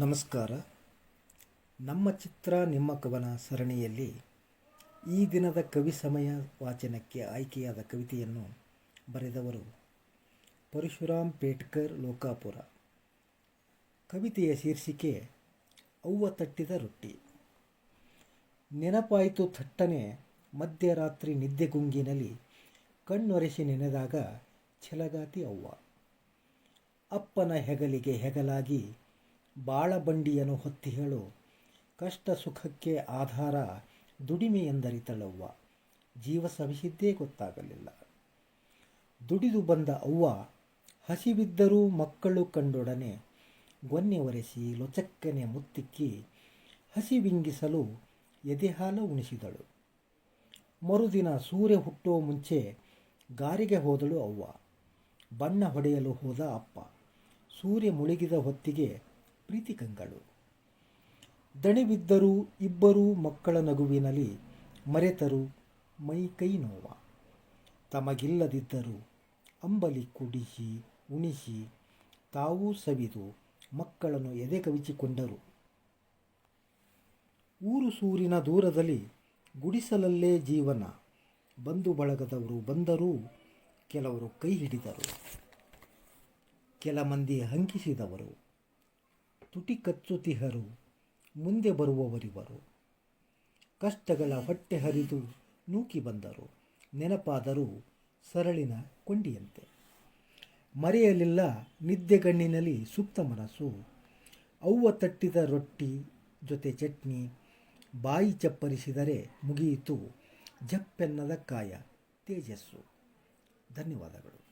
ನಮಸ್ಕಾರ. ನಮ್ಮ ಚಿತ್ರ, ನಿಮ್ಮ ಕವನ ಸರಣಿಯಲ್ಲಿ ಈ ದಿನದ ಕವಿ ಸಮಯ ವಾಚನಕ್ಕೆ ಆಯ್ಕೆಯಾದ ಕವಿತೆಯನ್ನು ಬರೆದವರು ಪರಶುರಾಮ್ ಪೇಟ್ಕರ್, ಲೋಕಾಪುರ. ಕವಿತೆಯ ಶೀರ್ಷಿಕೆ, ಅವ್ವ ತಟ್ಟಿದ ರೊಟ್ಟಿ. ನೆನಪಾಯಿತು ಥಟ್ಟನೆ ಮಧ್ಯರಾತ್ರಿ ನಿದ್ದೆಗುಂಗಿನಲ್ಲಿ ಕಣ್ಣೊರೆಸಿ ನೆನೆದಾಗ ಛಲಗಾತಿ ಅವ್ವ. ಅಪ್ಪನ ಹೆಗಲಿಗೆ ಹೆಗಲಾಗಿ ಬಾಳಬಂಡಿಯನ್ನು ಹೊತ್ತಿ ಹೇಳು. ಕಷ್ಟ ಸುಖಕ್ಕೆ ಆಧಾರ ದುಡಿಮೆ ಎಂದರಿತಳವ್ವ ಜೀವ ಸವಿಸಿದ್ದೇ ಗೊತ್ತಾಗಲಿಲ್ಲ. ದುಡಿದು ಬಂದ ಅವ್ವ ಹಸಿವಿದ್ದರೂ ಮಕ್ಕಳು ಕಂಡೊಡನೆ ಗೊನ್ನೆ ಒರೆಸಿ ಲೊಚಕ್ಕನೆ ಮುತ್ತಿಕ್ಕಿ ಹಸಿವಿಂಗಿಸಲು ಎದೆಹಾಲ ಉಣಿಸಿದಳು. ಮರುದಿನ ಸೂರ್ಯ ಹುಟ್ಟೋ ಮುಂಚೆ ಗಾರಿಗೆ ಹೋದಳು ಅವ್ವ. ಬಣ್ಣ ಹೊಡೆಯಲು ಹೋದ ಅಪ್ಪ. ಸೂರ್ಯ ಮುಳುಗಿದ ಹೊತ್ತಿಗೆ ಪ್ರೀತಿ ಕಂಗಳು ದಣಿವಿದ್ದರೂ ಇಬ್ಬರೂ ಮಕ್ಕಳ ನಗುವಿನಲ್ಲಿ ಮರೆತರು ಮೈ ಕೈ ನೋವ. ತಮಗಿಲ್ಲದಿದ್ದರೂ ಅಂಬಲಿ ಕುಡಿಸಿ ಉಣಿಸಿ ತಾವೂ ಸವಿದು ಮಕ್ಕಳನ್ನು ಎದೆ ಕವಿಚಿಕೊಂಡರು ಊರು ಸೂರಿನ ದೂರದಲ್ಲಿ ಗುಡಿಸಲಲ್ಲೇ ಜೀವನ, ಬಂಧು ಬಳಗದವರು ಬಂದರೂ ಕೆಲವರು ಕೈ ಹಿಡಿದರು. ಕೆಲ ಮಂದಿ ಹಂಕಿಸಿದವರು. ತುಟಿ ಕಚ್ಚುತಿಹರು, ಮುಂದೆ ಬರುವವರಿವರು. ಕಷ್ಟಗಳ ಹೊಟ್ಟೆ ಹರಿದು ನೂಕಿ ಬಂದರು. ನೆನಪಾದರೂ ಸರಳಿನ ಕೊಂಡಿಯಂತೆ. ಮರೆಯಲಿಲ್ಲ ನಿದ್ದೆಗಣ್ಣಿನಲ್ಲಿ ಸುಪ್ತ ಮನಸ್ಸು. ಅವ್ವ ತಟ್ಟಿದ ರೊಟ್ಟಿ ಜೊತೆ ಚಟ್ನಿ, ಬಾಯಿ ಚಪ್ಪರಿಸಿದರೆ ಮುಗಿಯಿತು ಜಪ್ಪೆನ್ನದ ಕಾಯ, ತೇಜಸ್ಸು. ಧನ್ಯವಾದಗಳು.